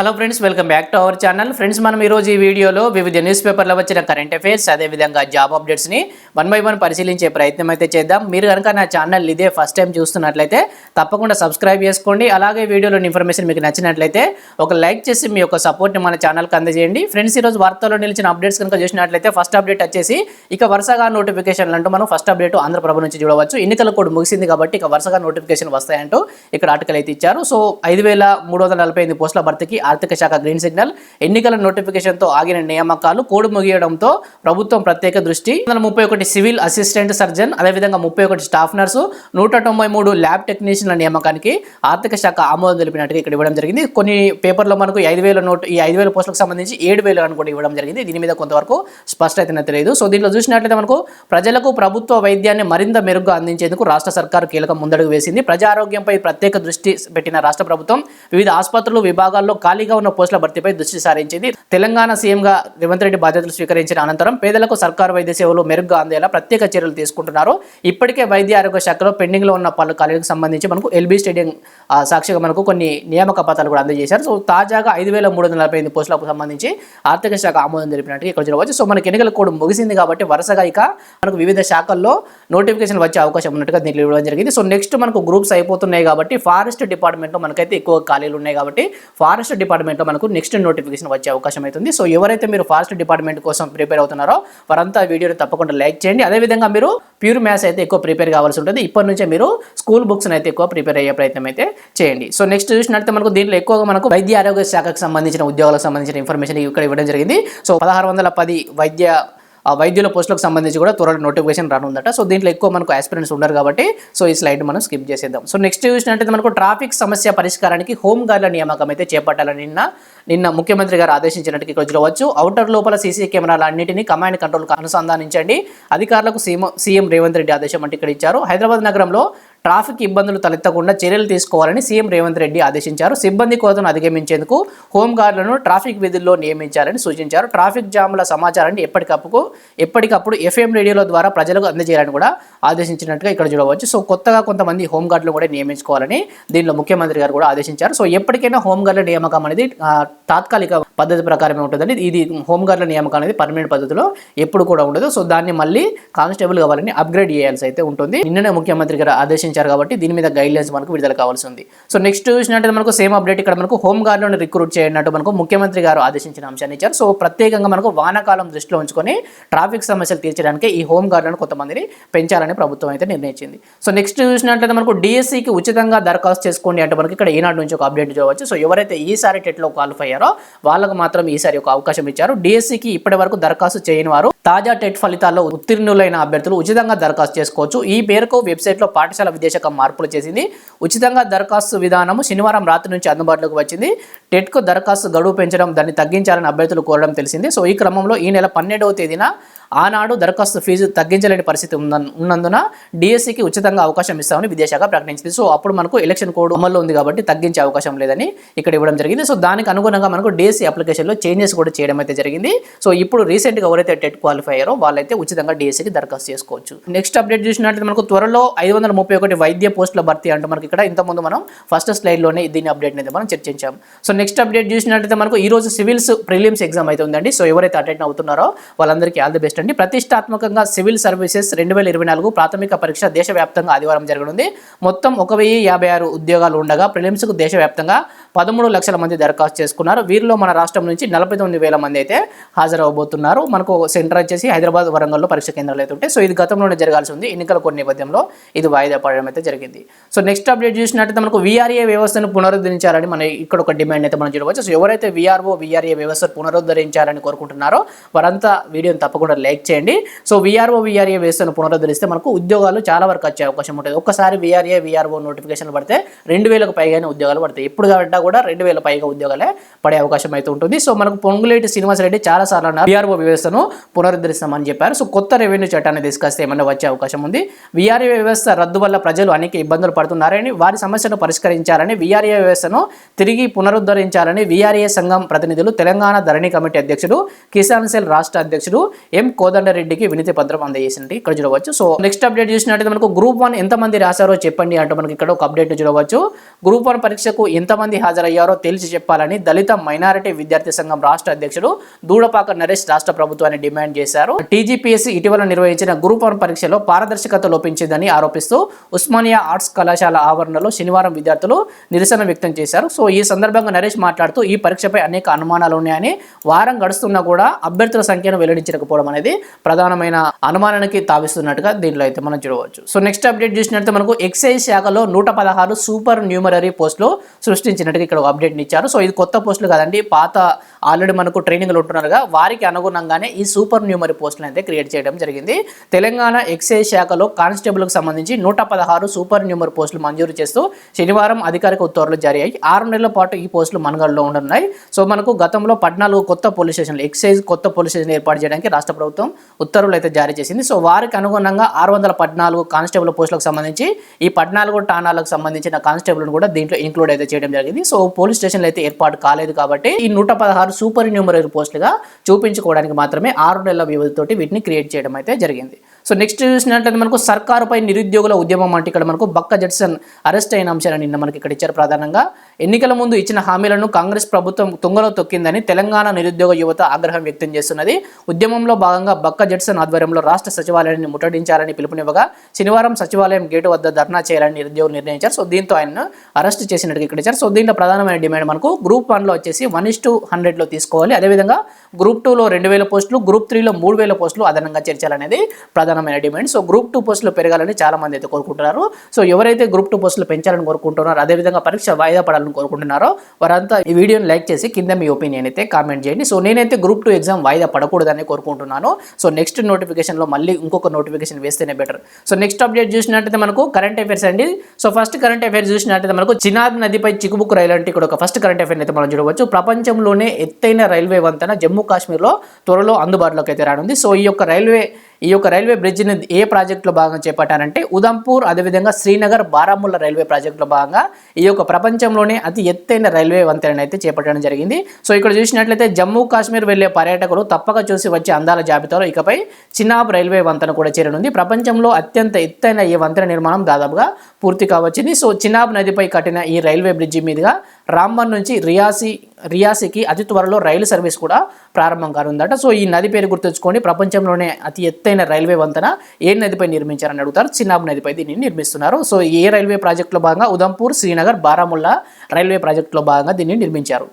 Hello friends welcome back to our channel friends మనం ఈరోజు ఈ వీడియోలో వివిధ న్యూస్ పేపర్లో వచ్చిన కరెంట్ అఫైర్స్ అదేవిధంగా జాబ్ అప్డేట్స్ని వన్ బై వన్ పరిశీలించే ప్రయత్నం అయితే చేద్దాం. మీరు కనుక నా ఛానల్ ఇదే ఫస్ట్ టైం చూస్తున్నట్లయితే తప్పకుండా సబ్స్క్రైబ్ చేసుకోండి. అలాగే వీడియోలోని ఇన్ఫర్మేషన్ మీకు నచ్చినట్లయితే ఒక లైక్ చేసి మీ యొక్క సపోర్ట్ని మన ఛానల్కి అందజేయండి. ఫ్రెండ్స్ ఈరోజు వార్తల్లో నిలిచిన అప్డేట్స్ కనుక చూసినట్లయితే ఫస్ట్ అప్డేట్ వచ్చేసి ఇక వరుసగా నోటిఫికేషన్లు అంటూ మనం ఫస్ట్ అప్డేట్ ఆంధ్రప్రభ నుంచి చూడవచ్చు. ఎన్నికల కోడ్ ముగిసింది కాబట్టి ఇక వరుసగా నోటిఫికేషన్ వస్తాయంటూ ఇక్కడ ఆర్టికల్ అయితే ఇచ్చారు. సో ఐదు వేల మూడు వందల నలభై ఐదు పోస్టుల భర్తీకి ఆర్థిక శాఖ గ్రీన్ సిగ్నల్ ఎన్నికల నోటిఫికేషన్తో ఆగిన నియామకాలు కోడ్ ముగియడంతో ప్రభుత్వం ప్రత్యేక దృష్టి. ముప్పై ఒకటి సివిల్ అసిస్టెంట్ సర్జన్ అదేవిధంగా ముప్పై ఒకటి స్టాఫ్ నర్సు నూట తొంభై మూడు ల్యాబ్ టెక్నీషియన్ల నియామకానికి ఆర్థిక శాఖ ఆమోదం తెలిపినట్టుగా ఇక్కడ ఇవ్వడం జరిగింది. కొన్ని పేపర్లో మనకు ఐదు వేల నోట్ ఈ ఐదు వేల పోస్టులకు సంబంధించి ఏడు వేలు అని కూడా ఇవ్వడం జరిగింది. దీని మీద కొంతవరకు స్పష్టత తెలియదు. సో దీంట్లో చూసినట్లయితే మనకు ప్రజలకు ప్రభుత్వ వైద్యాన్ని మరింత మెరుగ్గా అందించేందుకు రాష్ట్ర సర్కారు కీలక ముందడుగు వేసింది. ప్రజారోగ్యంపై ప్రత్యేక దృష్టి పెట్టిన రాష్ట్ర ప్రభుత్వం వివిధ ఆసుపత్రులు విభాగాల్లో ఖాళీగా ఉన్న పోస్టుల భర్తీపై దృష్టి సారించింది. తెలంగాణ సీఎంగా రేవంత్ రెడ్డి బాధ్యతలు స్వీకరించిన అనంతరం పేదలకు సర్కారు వైద్య సేవలు మెరుగ్గా అందేలా ప్రత్యేక చర్యలు తీసుకుంటున్నారు. ఇప్పటికే వైద్య ఆరోగ్య శాఖలో పెండింగ్లో ఉన్న పలు ఖాళీలకు సంబంధించి మనకు ఎల్బీ స్టేడియం సాక్షిగా మనకు కొన్ని నియామక పత్రాలు కూడా అందజేశారు. సో తాజాగా ఐదు వేల మూడు వందల నలభై ఎనిమిది పోస్టులకు సంబంధించి ఆర్థిక శాఖ ఆమోదం తెలిపినట్టు ఇక్కడ చూడవచ్చు సో మనకి ఎన్నికల కోడ్ ముగిసింది కాబట్టి వరుసగా ఇక మనకు వివిధ శాఖల్లో నోటిఫికేషన్ వచ్చే అవకాశం ఉన్నట్టుగా దీనికి ఇవ్వడం జరిగింది. సో నెక్స్ట్ మనకు గ్రూప్స్ అయిపోతున్నాయి కాబట్టి ఫారెస్ట్ డిపార్ట్మెంట్లో మనకైతే ఎక్కువ ఖాళీలు ఉన్నాయి కాబట్టి ఫారెస్ట్ డిపార్ట్మెంట్లో మనకు నెక్స్ట్ నోటిఫికేషన్ వచ్చే అవకాశం అవుతుంది. సో ఎవరైతే మీరు ఫారెస్ట్ డిపార్ట్మెంట్ కోసం ప్రిపేర్ అవుతున్నారో వారంతా వీడియోని తప్పకుండా లైక్ చేయండి. అదేవిధంగా మీరు ప్యూర్ మ్యాథ్స్ అయితే ఎక్కువ ప్రిపేర్ కావాల్సి ఉంటుంది. ఇప్పటి నుంచే మీరు స్కూల్ బుక్స్ అయితే ఎక్కువ ప్రిపేర్ అయ్యే ప్రయత్నం అయితే చేయండి. సో నెక్స్ట్ చూసినట్లయితే మనకు దీంట్లో ఎక్కువగా మనకు వైద్య ఆరోగ్య శాఖకు సంబంధించిన ఉద్యోగాలకు సంబంధించిన ఇన్ఫర్మేషన్ ఇక్కడ ఇవ్వడం జరిగింది. సో పదహారు వందల పది వైద్య వైద్యుల పోస్టులకు సంబంధించి కూడా త్వరలో నోటిఫికేషన్ రానుందట. సో దీంట్లో ఎక్కువ మనకు ఆస్పిరెంట్స్ ఉండరు కాబట్టి సో ఈ స్లైడ్ మనం స్కిప్ చేసేద్దాం. సో నెక్స్ట్ చూసినట్టయితే మనకు ట్రాఫిక్ సమస్య పరిష్కారానికి హోమ్ గార్డుల నియామకం అయితే చేపట్టాలని నిన్న నిన్న ముఖ్యమంత్రి గారు ఆదేశించినట్టు ఇక్కడ చూడవచ్చు. అవుటర్ లోపల సీసీ కెమెరాల అన్నింటినీ కమాండ్ కంట్రోల్కి అనుసంధానించండి. అధికారులకు సీఎం సీఎం రేవంత్ రెడ్డి ఆదేశం అంటే ఇక్కడ ఇచ్చారు. హైదరాబాద్ నగరంలో ట్రాఫిక్ ఇబ్బందులు తలెత్తకుండా చర్యలు తీసుకోవాలని సీఎం రేవంత్ రెడ్డి ఆదేశించారు. సిబ్బంది కోతను అధిగమించేందుకు హోంగార్డులను ట్రాఫిక్ విధుల్లో నియమించాలని సూచించారు. ట్రాఫిక్ జామ్ల సమాచారాన్ని ఎప్పటికప్పుడు ఎప్పటికప్పుడు ఎఫ్ఎం రేడియోల ద్వారా ప్రజలకు అందజేయాలని కూడా ఆదేశించినట్టుగా ఇక్కడ చూడవచ్చు. సో కొత్తగా కొంతమంది హోంగార్డులు కూడా నియమించుకోవాలని దీనిలో ముఖ్యమంత్రి గారు కూడా ఆదేశించారు. సో ఎప్పటికైనా హోంగార్డుల నియామకం అనేది తాత్కాలిక పద్ధతి ప్రకారమే ఉంటుందండి ఇది హోంగార్డుల నియామకం అనేది పర్మనెంట్ పద్ధతిలో ఎప్పుడు కూడా ఉండదు. సో దాన్ని మళ్ళీ కానిస్టేబుల్ కావాలని అప్గ్రేడ్ చేయాల్సి అయితే ఉంటుంది. నిన్ననే ముఖ్యమంత్రి గారు ఆదేశించారు. కాబట్టి దీని మీద గైడ్లైన్స్ మనకు విడుదల కావాల్సి ఉంది సో నెక్స్ట్ చూసినట్టు మనకు సేమ్ అప్డేట్ ఇక్కడ మనకు హోమ్ రిక్రూట్ చేయనట్టు మనకు ముఖ్యమంత్రి గారు ఆదేశించిన అంశాన్ని ఇచ్చారు. సో ప్రత్యేకంగా మనకు వానాకాలం దృష్టిలో ఉంచుకొని ట్రాఫిక్ సమస్యలు తీర్చడానికి ఈ హోమ్ కొంతమందిని పెంచాలని ప్రభుత్వం అయితే నిర్ణయించింది. సో నెక్స్ట్ చూసినట్లయితే మనకు డిఎస్సికి ఉచితంగా దరఖాస్తు చేసుకోండి అంటే మనకి ఇక్కడ ఈనాడు నుంచి ఒక అప్డేట్ చూడవచ్చు. సో ఎవరైతే ఈసారి టెట్లో క్వాలిఫై అయ్యారో వాళ్ళకు మాత్రం ఈసారి ఒక అవకాశం ఇచ్చారు. డిఎస్సికి ఇప్పటి వరకు దరఖాస్తు చేయని వారు తాజా టెట్ ఫలితాల్లో ఉత్తీర్ణులైన అభ్యర్థులు ఉచితంగా దరఖాస్తు చేసుకోవచ్చు. ఈ మేరకు వెబ్సైట్లో పాఠశాల విద్యాశాఖ మార్పులు చేసింది. ఉచితంగా దరఖాస్తు విధానము శనివారం రాత్రి నుంచి అందుబాటులోకి వచ్చింది. టెట్కు దరఖాస్తు గడువు పెంచడం దాన్ని తగ్గించాలని అభ్యర్థులు కోరడం తెలిసింది. సో ఈ క్రమంలో ఈ నెల పన్నెండవ తేదీన ఆనాడు దరఖాస్తు ఫీజు తగ్గించలేని పరిస్థితి ఉన్నందున డిఎస్సికి ఉచితంగా అవకాశం ఇస్తామని విద్యాశాఖ ప్రకటించింది. సో అప్పుడు మనకు ఎలక్షన్ కోడ్ అమల్లో ఉంది కాబట్టి తగ్గించే అవకాశం లేదని ఇక్కడ ఇవ్వడం జరిగింది. సో దానికి అనుగుణంగా మనకు డిఎస్సి అప్లికేషన్లో చేంజెస్ కూడా చేయడం అయితే జరిగింది. సో ఇప్పుడు రీసెంట్గా ఎవరైతే టెట్ క్వాలిఫై అయ్యారో వాళ్ళైతే ఉచితంగా డిఎస్సికి దరఖాస్తు చేసుకోవచ్చు. నెక్స్ట్ అప్డేట్ చూసినట్లయితే మనకు త్వరలో ఐదు వందల ముప్పై ఒకటి వైద్య పోస్టుల భర్తీ అంటూ మనకి ఇక్కడ ఇంతకుముందు మనం ఫస్ట్ స్లైడ్లోనే దీని అప్డేట్ అయితే మనం చర్చించాం. సో నెక్స్ట్ అప్డేట్ చూసినట్లయితే మనకు ఈ రోజు సివిల్స్ ప్రిలిమ్స్ ఎగ్జామ్ అయితే ఉందండి. సో ఎవరైతే అటెండ్ అవుతున్నారో వాళ్ళందరికీ ఆల్ ది బెస్ట్. అండి. ప్రతిష్టాత్మకంగా సివిల్ సర్వీసెస్ రెండు వేల ఇరవై నాలుగు ప్రాథమిక పరీక్ష దేశవ్యాప్తంగా ఆదివారం జరగనుంది. మొత్తం ఒక వెయ్యి యాభై ఆరు ఉద్యోగాలు ఉండగా ప్రిలిమ్స్కు దేశవ్యాప్తంగా పదమూడు లక్షల మంది దరఖాస్తు చేసుకున్నారు. వీరిలో మన రాష్ట్రం నుంచి నలభై తొమ్మిది వేల మంది అయితే హాజరవబోతున్నారు. మనకు సెంటర్ వచ్చేసి హైదరాబాద్ వరంగల్లో పరీక్ష కేంద్రాలు అయితే ఉంటాయి. సో ఇది గతంలోనే జరగాల్సి ఉంది. ఎన్నికల కొన్ని నేపథ్యంలో ఇది వాయిదా పడడం అయితే జరిగింది. సో నెక్స్ట్ అప్డేట్ చూసినట్టయితే మనకు వీఆర్ఏ వ్యవస్థను పునరుద్ధరించాలని మన ఇక్కడ ఒక డిమాండ్ అయితే మనం చూడవచ్చు. సో ఎవరైతే వీఆర్ఓ వీఆర్ఏ వ్యవస్థను పునరుద్ధరించాలని కోరుకుంటున్నారో వారంతా వీడియోని తప్పకుండా లైక్ చేయండి. సో వీఆర్ఓ వీఆర్ఏ వ్యవస్థను పునరుద్ధరిస్తే మనకు ఉద్యోగాలు చాలా వరకు వచ్చే అవకాశం ఉంటుంది. ఒక్కసారి వీఆర్ఏ వీఆర్ఓ నోటిఫికేషన్ పడితే రెండు వేలకు పైగానే ఉద్యోగాలు పడతాయి. ఎప్పుడు కాబట్టి కూడా రెండు వేల పైగా ఉద్యోగాలే పడే అవకాశం అయితే ఉంటుంది. సో మనకు పొంగులేటి శ్రీనివాసరెడ్డి చాలా సార్లు అన్నారు. వీఆర్ఓ వ్యవస్థను పునరుద్ధరిస్తామని చెప్పారు. సో కొత్త రెవెన్యూ చట్టాన్ని తీసుకొస్తే ఏమన్నా వచ్చే అవకాశం ఉంది? విఆర్ఏ వ్యవస్థ రద్దు వల్ల ప్రజలు అనేక ఇబ్బందులు పడుతున్నారని వారి సమస్యను పరిష్కరించాలని విఆర్ఏ వ్యవస్థను తిరిగి పునరుద్ధరించాలని విఆర్ఏ సంఘం ప్రతినిధులు తెలంగాణ ధరణి కమిటీ అధ్యక్షుడు కిసాన్ సెల్ రాష్ట్ర అధ్యక్షుడు ఎం కోదండరెడ్డికి వినతి పత్రం అందజేసింది. ఇక్కడ చూడవచ్చు. సో నెక్స్ట్ అప్డేట్ చూసినట్టయితే మనకు గ్రూప్ వన్ ఎంతమంది రాశారో చెప్పండి అంటూ మనకి ఇక్కడ ఒక అప్డేట్ చూడవచ్చు. గ్రూప్ వన్ పరీక్షకు ఎంతమంది హాజరయ్యారో తేల్చి చెప్పాలని దళిత మైనారిటీ విద్యార్థి సంఘం రాష్ట్ర అధ్యక్షుడు దూడపాక నరేష్ రాష్ట్ర ప్రభుత్వాన్ని డిమాండ్ చేశారు. టీజీపీఎస్సీ ఇటీవల నిర్వహించిన గ్రూప్ వన్ పరీక్షలో పారదర్శకత లోపించిందని ఆరోపిస్తూ ఉస్మానియా ఆర్ట్స్ కళాశాల ఆవరణలో శనివారం విద్యార్థులు నిరసన వ్యక్తం చేశారు. సో ఈ సందర్భంగా నరేష్ మాట్లాడుతూ ఈ పరీక్షపై అనేక అనుమానాలు ఉన్నాయని వారం గడుస్తున్నా కూడా అభ్యర్థుల సంఖ్యను వెల్లడించకపోవడం అనేది ప్రధానమైన అనుమానానికి తావిస్తున్నట్టుగా దీనిలో అయితే మనం చూడవచ్చు. సో నెక్స్ట్ అప్డేట్ చూసినట్టు మనకు ఎక్సైజ్ శాఖలో నూట పదహారు సూపర్ న్యూమరీ పోస్టులు సృష్టించినట్టుగా ఇక్కడ ఒక అప్డేట్ ఇచ్చారు. సో ఇది కొత్త పోస్టులు కాదండి. పాత ఆల్రెడీ మనకు ట్రైనింగ్లు ఉంటున్నారుగా వారికి అనుగుణంగానే ఈ సూపర్ న్యూమరీ పోస్టులు అయితే క్రియేట్ చేయడం జరిగింది. తెలంగాణ ఎక్సైజ్ శాఖలో కానిస్టేబుల్కి సంబంధించి నూట పదహారు సూపర్ న్యూమర్ పోస్టులు మంజూరు చేస్తూ శనివారం అధికారిక ఉత్తర్వులు జారీ అయ్యి ఆరు నెలల పాటు ఈ పోస్టులు మనగడలో ఉండనున్నాయి. సో మనకు గతంలో పద్నాలుగు కొత్త పోలీస్ స్టేషన్లు ఎక్సైజ్ కొత్త పోలీస్ స్టేషన్ ఏర్పాటు చేయడానికి రాష్ట్ర ప్రభుత్వం ఉత్తర్వులు అయితే జారీ చేసింది. సో వారికి అనుగుణంగా ఆరు వందల పద్నాలుగు కానిస్టేబుల్ పోస్టులకు సంబంధించి ఈ పద్నాలుగు ఠాణాలకు సంబంధించిన కానిస్టేబుల్ కూడా దీంట్లో ఇంక్లూడ్ అయితే చేయడం జరిగింది. సో పోలీస్ స్టేషన్లు అయితే ఏర్పాటు కాలేదు కాబట్టి ఈ నూట పదహారు సూపర్ న్యూమరీ పోస్టులుగా చూపించుకోవడానికి మాత్రమే ఆరు నెలల వ్యవధితోటి వీటిని క్రియేట్ చేయడం అయితే జరిగింది. సో నెక్స్ట్ చూసినట్లయితే మనకు సర్కారుపై నిరుద్యోగుల ఉద్యమం అంటే ఇక్కడ మనకు బక్క జడ్సన్ అరెస్ట్ అయిన అంశాన్ని నిన్న మనకి ఇక్కడ ఇచ్చారు ప్రధానంగా. ఎన్నికల ముందు ఇచ్చిన హామీలను కాంగ్రెస్ ప్రభుత్వం తుంగలో తొక్కిందని తెలంగాణ నిరుద్యోగ యువత ఆగ్రహం వ్యక్తం చేస్తున్నది. ఉద్యమంలో భాగంగా బక్క జడ్సన్ ఆధ్వర్యంలో రాష్ట్ర సచివాలయాన్ని ముట్టడించాలని పిలుపునివ్వగా శనివారం సచివాలయం గేటు వద్ద ధర్నా చేయాలని నిరుద్యోగులు నిర్ణయించారు. సో దీంతో ఆయన అరెస్ట్ చేసినట్టుగా ఇక్కడ ఇచ్చారు. సో దీంట్లో ప్రధానమైన డిమాండ్ మనకు గ్రూప్ వన్లో వచ్చేసి వన్ ఇస్ టూ హండ్రెడ్లో తీసుకోవాలి. అదేవిధంగా గ్రూప్ టూలో రెండు వేల పోస్టులు గ్రూప్ త్రీలో మూడు వేల పోస్టులు అదనంగా చేర్చాలనేది ప్రధానమైన డిమాండ్. సో గ్రూప్ టూ పోస్టులు పెరగాలని చాలా మంది అయితే కోరుకుంటున్నారు. సో ఎవరైతే గ్రూప్ టూ పోస్టులు పెంచాలని కోరుకుంటున్నారో అదేవిధంగా పరీక్ష వాయిదా పడాలని కోరుకుంటున్నారో వారంతా ఈ వీడియోని లైక్ చేసి కింద మీ ఒపీనియన్ అయితే కామెంట్ చేయండి. సో నేనైతే గ్రూప్ టూ ఎగ్జామ్ వాయిదా పడకూడదని కోరుకుంటున్నాను. సో నెక్స్ట్ నోటిఫికేషన్లో మళ్ళీ ఇంకొక నోటిఫికేషన్ వేస్తేనే బెటర్. సో నెక్స్ట్ అప్డేట్ చూసినట్టయితే మనకు కరెంట్ అఫైర్స్ అండి. సో ఫస్ట్ కరెంట్ అఫైర్స్ చూసినట్టయితే మనకు చినాబ్ నదిపై చిక్కుబుక్ రైలు అంటే ఇక్కడ ఒక ఫస్ట్ కరెంట్ అఫైర్ అయితే మనం చూడవచ్చు. ప్రపంచంలోనే ఎత్తైన రైల్వే వంతెన జమ్మూ కాశ్మీర్లో త్వరలో అందుబాటులోకి అయితే రానుంది. సో ఈ యొక్క రైల్వే ఈ యొక్క రైల్వే బ్రిడ్జిని ఏ ప్రాజెక్టులో భాగంగా చేపట్టారంటే ఉదంపూర్ అదేవిధంగా శ్రీనగర్ బారాముల్లా రైల్వే ప్రాజెక్టులో భాగంగా ఈ యొక్క ప్రపంచంలోనే అతి ఎత్తైన రైల్వే వంతెన అయితే చేపట్టడం జరిగింది. సో ఇక్కడ చూసినట్లయితే జమ్మూ కాశ్మీర్ వెళ్ళే పర్యాటకులు తప్పక చూసి వచ్చే అందాల జాబితాలో ఇకపై చినాబ్ రైల్వే వంతెన కూడా చేరనుంది. ప్రపంచంలో అత్యంత ఎత్తైన ఈ వంతెన నిర్మాణం దాదాపుగా పూర్తి కావచ్చింది. సో చినాబ్ నదిపై కట్టిన ఈ రైల్వే బ్రిడ్జి మీదుగా రాంబన్ నుంచి రియాసి రియాసికి అతి త్వరలో రైలు సర్వీస్ కూడా ప్రారంభం కానుందట సో ఈ నది పేరు గుర్తుంచుకొని ప్రపంచంలోనే అతి ఎత్తైన రైల్వే వంతెన ఏ నదిపై నిర్మించారని అడుగుతారు. చిన్నాబ్ నదిపై దీన్ని నిర్మిస్తున్నారు. సో ఏ రైల్వే ప్రాజెక్టులో భాగంగా ఉదంపూర్ శ్రీనగర్ బారాముల్లా రైల్వే ప్రాజెక్టులో భాగంగా దీన్ని నిర్మించారు.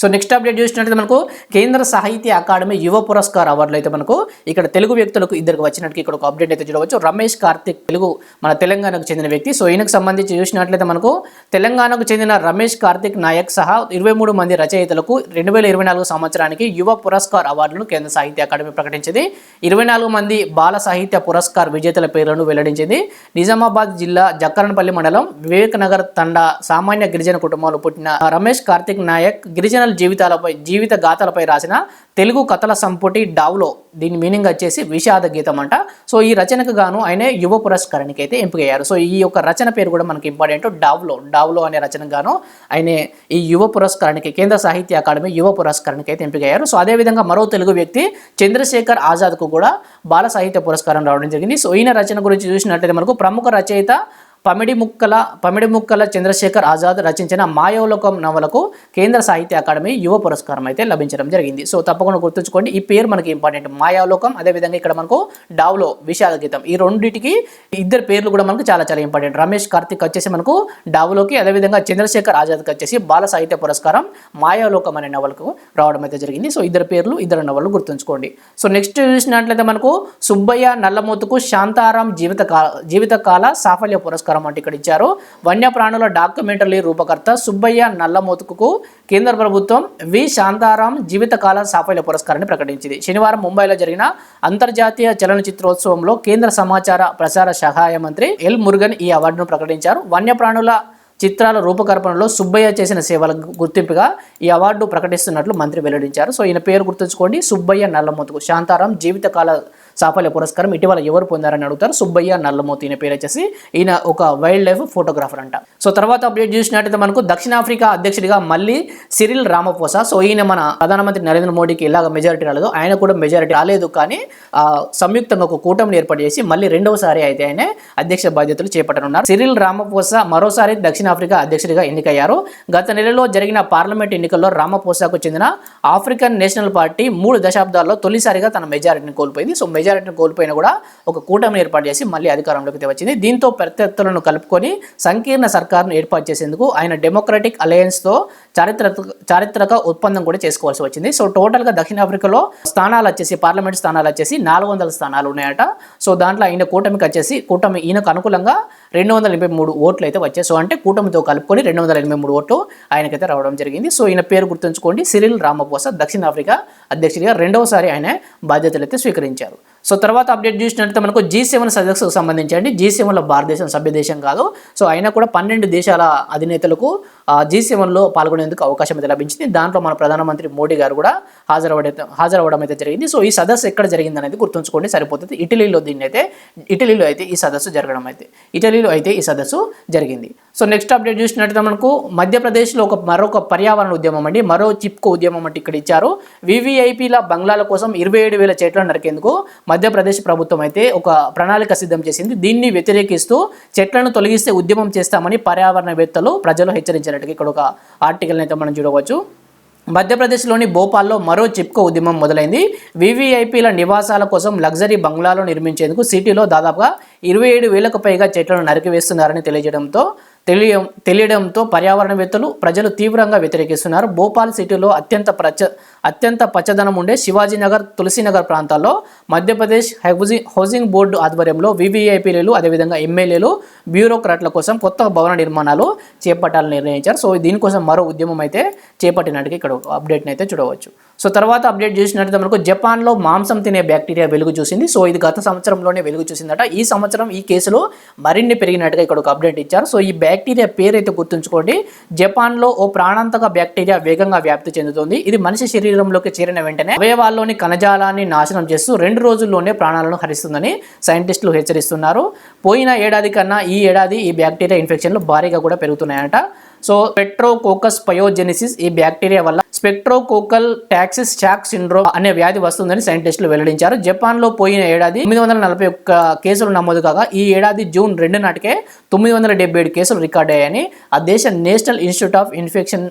సో నెక్స్ట్ అప్డేట్ చూసినట్లయితే మనకు కేంద్ర సాహిత్య అకాడమీ యువ పురస్కార్ అవార్డులు అయితే మనకు ఇక్కడ తెలుగు వ్యక్తులకు ఇద్దరికి వచ్చినట్టు ఇక్కడ ఒక అప్డేట్ అయితే చూడవచ్చు. రమేష్ కార్తిక్ తెలుగు మన తెలంగాణకు చెందిన వ్యక్తి. సో ఈయనకు సంబంధించి చూసినట్లయితే మనకు తెలంగాణకు చెందిన రమేష్ కార్తిక్ నాయక్ సహా ఇరవై మూడు మంది రచయితలకు రెండు వేల ఇరవై నాలుగు సంవత్సరానికి యువ పురస్కార్ అవార్డులను కేంద్ర సాహిత్య అకాడమీ ప్రకటించింది. ఇరవై నాలుగు మంది బాల సాహిత్య పురస్కార్ విజేతల పేర్లను వెల్లడించింది. నిజామాబాద్ జిల్లా జక్కరణపల్లి మండలం వివేక్ నగర్ తండా సామాన్య గిరిజన కుటుంబంలో పుట్టిన రమేష్ కార్తిక్ నాయక్ గిరిజన గిరిజనుల జీవితాలపై జీవిత గాథలపై రాసిన తెలుగు కథల సంపుటి డావ్లో దీని మీనింగ్ వచ్చేసి విషాద గీతం అంట సో ఈ రచనకు గాను ఆయన యువ పురస్కారానికి అయితే ఎంపికయ్యారు. సో ఈ యొక్క రచన పేరు కూడా మనకి ఇంపార్టెంట్ డావ్లో డావ్లో అనే రచనకు గాను ఆయన ఈ యువ పురస్కారానికి కేంద్ర సాహిత్య అకాడమీ యువ పురస్కారానికి అయితే ఎంపికయ్యారు. సో అదేవిధంగా మరో తెలుగు వ్యక్తి చంద్రశేఖర్ ఆజాద్కు కూడా బాల సాహిత్య పురస్కారం రావడం జరిగింది. సో ఈయన రచన గురించి చూసినట్లయితే మనకు ప్రముఖ రచయిత పమిడి ముక్కల పమిడి ముక్కల చంద్రశేఖర్ ఆజాద్ రచించిన మాయోలోకం నవలకు కేంద్ర సాహిత్య అకాడమీ యువ పురస్కారం అయితే లభించడం జరిగింది. సో తప్పకుండా గుర్తుంచుకోండి ఈ పేరు మనకి ఇంపార్టెంట్. మాయాలోకం అదేవిధంగా ఇక్కడ మనకు డావ్లో విషాద గీతం. ఈ రెండింటికి ఇద్దరు పేర్లు కూడా మనకు చాలా చాలా ఇంపార్టెంట్. రమేష్ కార్తిక్ వచ్చేసి మనకు డావ్లోకి అదేవిధంగా చంద్రశేఖర్ ఆజాద్కి వచ్చేసి బాల సాహిత్య పురస్కారం మాయాలోకం అనే నవలకు రావడం అయితే జరిగింది. సో ఇద్దరు పేర్లు ఇద్దరు నవలు గుర్తుంచుకోండి. సో నెక్స్ట్ చూసినట్లయితే మనకు సుబ్బయ్య నల్లమూతుకు శాంతారాం జీవిత కాల జీవితకాల సాఫల్య పురస్కారం అంటే ఇక్కడ ఇచ్చారు. వన్యప్రాణుల డాక్యుమెంటరీ రూపకర్త సుబ్బయ్య నల్లమోతుకు కేంద్ర ప్రభుత్వం వి. శాంతారాం జీవితకాల సాఫల్య పురస్కారాన్ని ప్రకటించింది. శనివారం ముంబైలో జరిగిన అంతర్జాతీయ చలనచిత్రోత్సవంలో కేంద్ర సమాచార ప్రసార సహాయ మంత్రి ఎల్ మురుగన్ ఈ అవార్డును ప్రకటించారు. వన్యప్రాణుల చిత్రాల రూపకల్పనలో సుబ్బయ్య చేసిన సేవలకు గుర్తింపుగా ఈ అవార్డు ప్రకటిస్తున్నట్లు మంత్రి వెల్లడించారు. సో ఈయన పేరు గుర్తుంచుకోండి. సుబ్బయ్య నల్లమోతుకు. శాంతారాం జీవితకాల సాఫల్య పురస్కారం ఇటీవల ఎవరు పొందారని అడుగుతారు. సుబ్బయ్య నల్లమోతి ఈయన పేరు వచ్చేసి ఈయన ఒక వైల్డ్ లైఫ్ ఫోటోగ్రాఫర్ అంట. సో తర్వాత అప్డేట్ చూసినట్టయితే మనకు దక్షిణాఫ్రికా అధ్యక్షుడిగా మళ్ళీ సిరిల్ రామపోసా సో ఈయన మన ప్రధానమంత్రి నరేంద్ర మోడీకి ఇలాగ మెజారిటీ రాలేదు ఆయన కూడా మెజారిటీ రాలేదు కానీ సంయుక్తంగా ఒక కూటమిని ఏర్పాటు చేసి మళ్ళీ రెండవసారి అయితే ఆయన అధ్యక్ష బాధ్యతలు చేపట్టనున్నారు. సిరిల్ రామపోసా మరోసారి దక్షిణాఫ్రికా దక్షిణాఫ్రికా అధ్యక్షుడిగా ఎన్నికయ్యారు. గత నెలలో జరిగిన పార్లమెంట్ ఎన్నికల్లో రామపోసాకు చెందిన ఆఫ్రికన్ నేషనల్ పార్టీ మూడు దశాబ్దాల్లో తొలిసారిగా తన మెజారిటీని కోల్పోయింది. సో మెజారిటీని కోల్పోయిన కూడా ఒక కూటమిని ఏర్పాటు చేసి మళ్ళీ అధికారంలోకి వచ్చింది. దీంతో ప్రత్యర్థులను కలుపుకొని సంకీర్ణ సర్కారును ఏర్పాటు చేసేందుకు ఆయన డెమోక్రటిక్ అలయన్స్తో చారిత్రక చారిత్రక ఒప్పందం కూడా చేసుకోవాల్సి వచ్చింది. సో టోటల్గా దక్షిణాఫ్రికాలో స్థానాలు వచ్చేసి పార్లమెంట్ స్థానాలు వచ్చేసి నాలుగు వందల స్థానాలు ఉన్నాయట. సో దాంట్లో ఆయన కూటమికి వచ్చేసి కూటమి ఈయనకు అనుకూలంగా రెండు వందల ఎనభై మూడు ఓట్లు అయితే వచ్చాయి. సో అంటే కూటమితో కలుపుకొని రెండు వందల ఎనభై మూడు ఓట్లు ఆయనకైతే రావడం జరిగింది. సో ఈయన పేరు గుర్తుంచుకోండి సిరిల్ రామపోసా దక్షిణాఫ్రికా అధ్యక్షుడిగా రెండవసారి ఆయన బాధ్యతలు అయితే స్వీకరించారు. సో తర్వాత అప్డేట్ చూసినట్లయితే మనకు జీ సెవెన్ సదస్సుకు సంబంధించి అండి జీ సెవెన్లో భారతదేశం సభ్యదేశం కాదు. సో అయినా కూడా పన్నెండు దేశాల అధినేతలకు జీ సెవెన్లో పాల్గొనేందుకు అవకాశం అయితే లభించింది. దాంట్లో మన ప్రధానమంత్రి మోడీ గారు కూడా హాజరవడం అయితే జరిగింది. సో ఈ సదస్సు ఎక్కడ జరిగింది అనేది గుర్తుంచుకోండి. సరిపోతుంది. ఇటలీలో దీన్ని అయితే ఇటలీలో అయితే ఈ సదస్సు జరగడం అయితే ఇటలీలో అయితే ఈ సదస్సు జరిగింది. సో నెక్స్ట్ అప్డేట్ చూసినట్లయితే మనకు మధ్యప్రదేశ్లో ఒక మరొక పర్యావరణ ఉద్యమం అండి. మరో చిప్కో ఉద్యమం అంటే ఇక్కడ ఇచ్చారు. వివిఐపీల బంగ్లాల కోసం ఇరవై ఏడు వేల చెట్లను నరికేందుకు మధ్యప్రదేశ్ ప్రభుత్వం అయితే ఒక ప్రణాళిక సిద్ధం చేసింది. దీన్ని వ్యతిరేకిస్తూ చెట్లను తొలగిస్తే ఉద్యమం చేస్తామని పర్యావరణవేత్తలు ప్రజలు హెచ్చరించినట్టుగా ఇక్కడ ఒక ఆర్టికల్ అయితే మనం చూడవచ్చు. మధ్యప్రదేశ్లోని భోపాల్లో మరో చిప్కో ఉద్యమం మొదలైంది. వివిఐపీల నివాసాల కోసం లగ్జరీ బంగ్లాలు నిర్మించేందుకు సిటీలో దాదాపుగా ఇరవై ఏడు వేలకు పైగా చెట్లను నరికివేస్తున్నారని తెలియజేయడంతో తెలియ తెలియడంతో పర్యావరణవేత్తలు ప్రజలు తీవ్రంగా వ్యతిరేకిస్తున్నారు. భోపాల్ సిటీలో అత్యంత ప్రచ అత్యంత పచ్చదనం ఉండే శివాజీనగర్ తులసీనగర్ ప్రాంతాల్లో మధ్యప్రదేశ్ హౌసింగ్ హౌసింగ్ బోర్డు ఆధ్వర్యంలో వివిఐపీలు అదేవిధంగా ఎమ్మెల్యేలు బ్యూరోక్రాట్ల కోసం కొత్త భవన నిర్మాణాలు చేపట్టాలని నిర్ణయించారు. సో దీనికోసం మరో ఉద్యమం అయితే చేపట్టినట్టుగా ఇక్కడ అప్డేట్ని అయితే చూడవచ్చు. సో తర్వాత అప్డేట్ చేసినట్టు మనకు జపాన్లో మాంసం తినే బ్యాక్టీరియా వెలుగు చూసింది. సో ఇది గత సంవత్సరంలోనే వెలుగు చూసిందట. ఈ సంవత్సరం ఈ కేసులో మరిన్ని పెరిగినట్టుగా ఇక్కడ ఒక అప్డేట్ ఇచ్చారు. సో ఈ బ్యాక్టీరియా పేరైతే గుర్తుంచుకోండి. జపాన్లో ఓ ప్రాణాంతక బ్యాక్టీరియా వేగంగా వ్యాప్తి చెందుతుంది. ఇది మనిషి శరీరంలోకి చేరిన వెంటనే అవయవాల్లోని కణజాలాన్ని నాశనం చేస్తూ రెండు రోజుల్లోనే ప్రాణాలను హరిస్తుందని సైంటిస్టులు హెచ్చరిస్తున్నారు. పోయిన ఏడాది కన్నా ఈ ఏడాది ఈ బ్యాక్టీరియా ఇన్ఫెక్షన్లు భారీగా కూడా పెరుగుతున్నాయట. సో పెట్రోకోకస్ పయోజెనిసిస్ ఈ బ్యాక్టీరియా వల్ల స్పెక్ట్రోకోకల్ టాక్సిస్ షాక్ సిండ్రోమ్ అనే వ్యాధి వస్తుందని సైంటిస్టులు వెల్లడించారు. జపాన్లో పోయిన ఏడాది తొమ్మిది వందల నలభై ఒక్క కేసులు నమోదు కాగా ఈ ఏడాది జూన్ రెండు నాటికే తొమ్మిది వందల డెబ్బై ఏడు కేసులు రికార్డ్ అయ్యాయని ఆ దేశ national institute of infection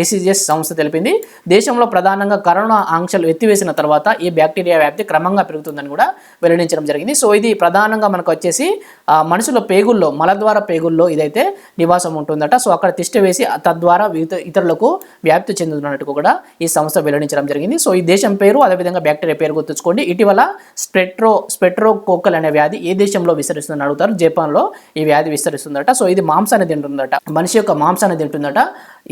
diseases సంస్థ తెలిపింది. దేశంలో ప్రధానంగా కరోనా ఆంక్షలు ఎత్తివేసిన తర్వాత ఈ బ్యాక్టీరియా వ్యాప్తి క్రమంగా పెరుగుతుందని కూడా వెల్లడించడం జరిగింది. సో ఇది ప్రధానంగా మనకు వచ్చేసి మనుషుల పేగుల్లో మలద్వార పేగుల్లో ఇదైతే నివాసం ఉంటుందట. సో అక్కడ తిష్ట వేసి తద్వారా ఇతరులకు వ్యాప్తి చెందుతున్నట్టు కూడా ఈ సంస్థ వెల్లడించడం జరిగింది. సో ఈ దేశం పేరు అదేవిధంగా బ్యాక్టీరియా పేరు గుర్తుంచుకోండి. ఇటీవల స్పెట్రో స్పెట్రోకోకల్ అనే వ్యాధి ఏ దేశంలో విస్తరిస్తుందని అడుగుతారు? జపాన్లో ఈ వ్యాధి విస్తరిస్తుందట. సో ఇది మాంసాన్ని తింటుందట. మనిషి యొక్క మాంసాన్ని తింటుందట.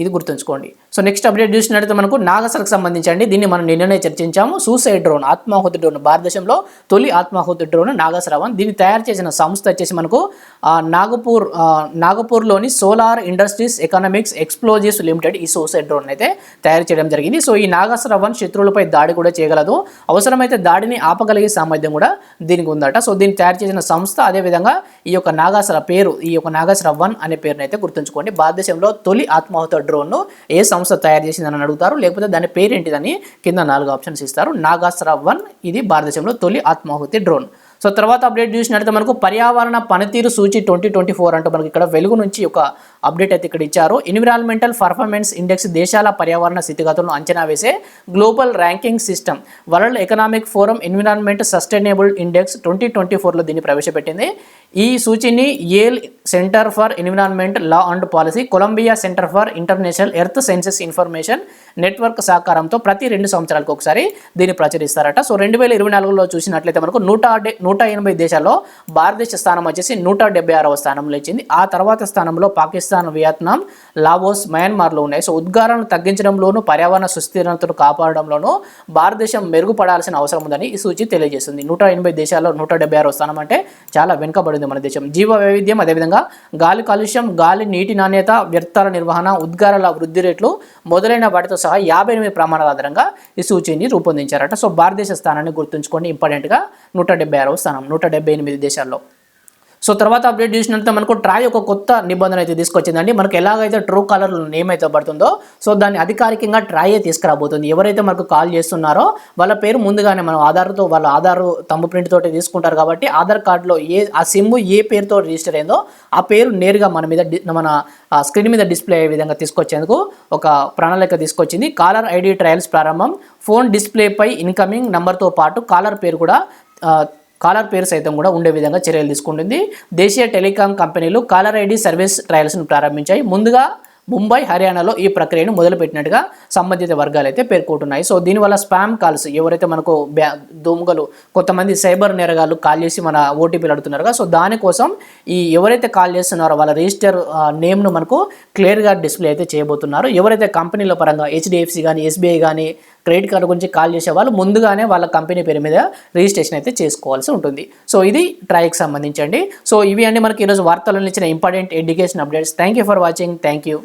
ఇది గుర్తుంచుకోండి. సో నెక్స్ట్ అప్డేట్ చూసినట్లయితే మనకు నాగసరకు సంబంధించి దీన్ని మనం నిన్ననే చర్చించాము. సూసైడ్ డ్రోన్ ఆత్మాహుతి డ్రోన్ భారతదేశంలో తొలి ఆత్మాహుతి డ్రోన్ నాగసరవన్. దీన్ని తయారు చేసిన సంస్థ వచ్చేసి మనకు Nagpur నాగపూర్లోని Solar Industries Economics Explosives Limited ఈ సూసైడ్ డ్రోన్ అయితే తయారు చేయడం జరిగింది. సో ఈ నాగసరవన్ శత్రువులపై దాడి కూడా చేయగలదు. అవసరమైతే దాడిని ఆపగలిగే సామర్థ్యం కూడా దీనికి ఉందట. సో దీన్ని తయారు చేసిన సంస్థ అదేవిధంగా ఈ యొక్క నాగాసర పేరు ఈ యొక్క నాగాసర వన్ అనే పేరునైతే గుర్తుంచుకోండి. భారతదేశంలో తొలి ఆత్మాహుత డ్రోన్ను ఏ సంస్థ తయారు చేసిందని అడుగుతారు లేకపోతే దాని పేరేంటిదని కింద నాలుగు ఆప్షన్స్ ఇస్తారు. నాగాస్త్ర వన్ ఇది భారతదేశంలో తొలి ఆత్మాహుతి డ్రోన్. సో తర్వాత అప్డేట్ చూసినట్లయితే మనకు పర్యావరణ పనితీరు సూచి ట్వంటీ ట్వంటీ ఫోర్ అంటూ మనకి ఇక్కడ వెలుగు నుంచి ఒక అప్డేట్ అయితే ఇక్కడ ఇచ్చారు. ఎన్విరాన్మెంటల్ పర్ఫార్మెన్స్ ఇండెక్స్ దేశాల పర్యావరణ స్థితిగతులను అంచనా వేసే global ranking system world economic forum environment sustainable index twenty twenty ఫోర్లో దీన్ని ప్రవేశపెట్టింది. ఈ సూచిని Yale center for environment law and policy Columbia center for international earth sciences information network సహకారంతో ప్రతి రెండు సంవత్సరాలకు ఒకసారి దీన్ని ప్రచురిస్తారట. సో రెండు వేల ఇరవై నాలుగులో చూసినట్లయితే మనకు నూట నూట ఎనభై దేశాల్లో భారతదేశ స్థానం వచ్చేసి నూట డెబ్బై ఆరవ స్థానంలో ఇచ్చింది. ఆ తర్వాత స్థానంలో పాకిస్తాన్ వియత్నాం లావోస్ మయన్మార్లో ఉన్నాయి. సో ఉద్గారాలను తగ్గించడంలోనూ పర్యావరణ సుస్థిరతను కాపాడడంలోనూ భారతదేశం మెరుగుపడాల్సిన అవసరం ఉందని ఈ సూచి తెలియజేస్తుంది నూట ఎనభై దేశాల్లో నూట డెబ్బై ఆరు స్థానం అంటే చాలా వెనుకబడింది మన దేశం. జీవ వైవిధ్యం అదేవిధంగా గాలి కాలుష్యం గాలి నీటి నాణ్యత వ్యర్థాల నిర్వహణ ఉద్గారాల వృద్ధి రేట్లు మొదలైన వాటితో సహా యాభై ఎనిమిది ప్రమాణాల ఆధారంగా ఈ సూచిని రూపొందించారట. సో భారతదేశ స్థానాన్ని గుర్తుంచుకోండి. ఇంపార్టెంట్గా నూట డెబ్బై ఆరవ స్థానం నూట డెబ్బై ఎనిమిది దేశాల్లో. సో తర్వాత అప్డేట్ చూసినట్లయితే మనకు ట్రాయ్ ఒక కొత్త నిబంధన అయితే తీసుకొచ్చిందండి. మనకు ఎలాగైతే ట్రూ కాలర్ నేమ్ అయితే పడుతుందో సో దాన్ని అధికారికంగా ట్రాయే తీసుకురాబోతుంది. ఎవరైతే మనకు కాల్ చేస్తున్నారో వాళ్ళ పేరు ముందుగానే మనం ఆధార్తో వాళ్ళ ఆధార్ తమ్ము ప్రింట్ తోటి తీసుకుంటారు కాబట్టి ఆధార్ కార్డులో ఏ ఆ సిమ్ ఏ పేరుతో రిజిస్టర్ అయిందో ఆ పేరు నేరుగా మన మీద డి- మన స్క్రీన్ మీద డిస్ప్లే అయ్యే విధంగా తీసుకొచ్చేందుకు ఒక ప్రణాళిక తీసుకొచ్చింది. కాలర్ ఐడి ట్రయల్స్ ప్రారంభం ఫోన్ డిస్ప్లేపై ఇన్కమింగ్ నంబర్తో పాటు కాలర్ పేరు కూడా కాలర్ పేరు సైతం కూడా ఉండే విధంగా చర్యలు తీసుకుంటుంది. దేశీయ టెలికాం కంపెనీలు కాలర్ ఐడి సర్వీస్ ట్రయల్స్ను ప్రారంభించాయి. ముందుగా ముంబై హర్యానాలో ఈ ప్రక్రియను మొదలుపెట్టినట్టుగా సంబంధిత వర్గాలు అయితే పేర్కొంటున్నాయి. సో దీనివల్ల స్పామ్ కాల్స్ ఎవరైతే మనకు బ్యా దొంగలు కొంతమంది సైబర్ నేరగాళ్ళు కాల్ చేసి మన ఓటీపీలు అడుగుతున్నారుగా సో దానికోసం ఈ ఎవరైతే కాల్ చేస్తున్నారో వాళ్ళ రిజిస్టర్ నేమ్ను మనకు క్లియర్గా డిస్ప్లే అయితే చేయబోతున్నారు. ఎవరైతే కంపెనీల పరంగా హెచ్డిఎఫ్సి కానీ ఎస్బీఐ కానీ క్రెడిట్ కార్డు గురించి కాల్ చేసే వాళ్ళు ముందుగానే వాళ్ళ కంపెనీ పేరు మీద రిజిస్ట్రేషన్ అయితే చేసుకోవాల్సి ఉంటుంది. సో ఇది ట్రైకి సంబంధించండి. సో ఇవి అండి మనకి ఈరోజు వార్తలను ఇచ్చిన important education updates. Thank you for watching. Thank you.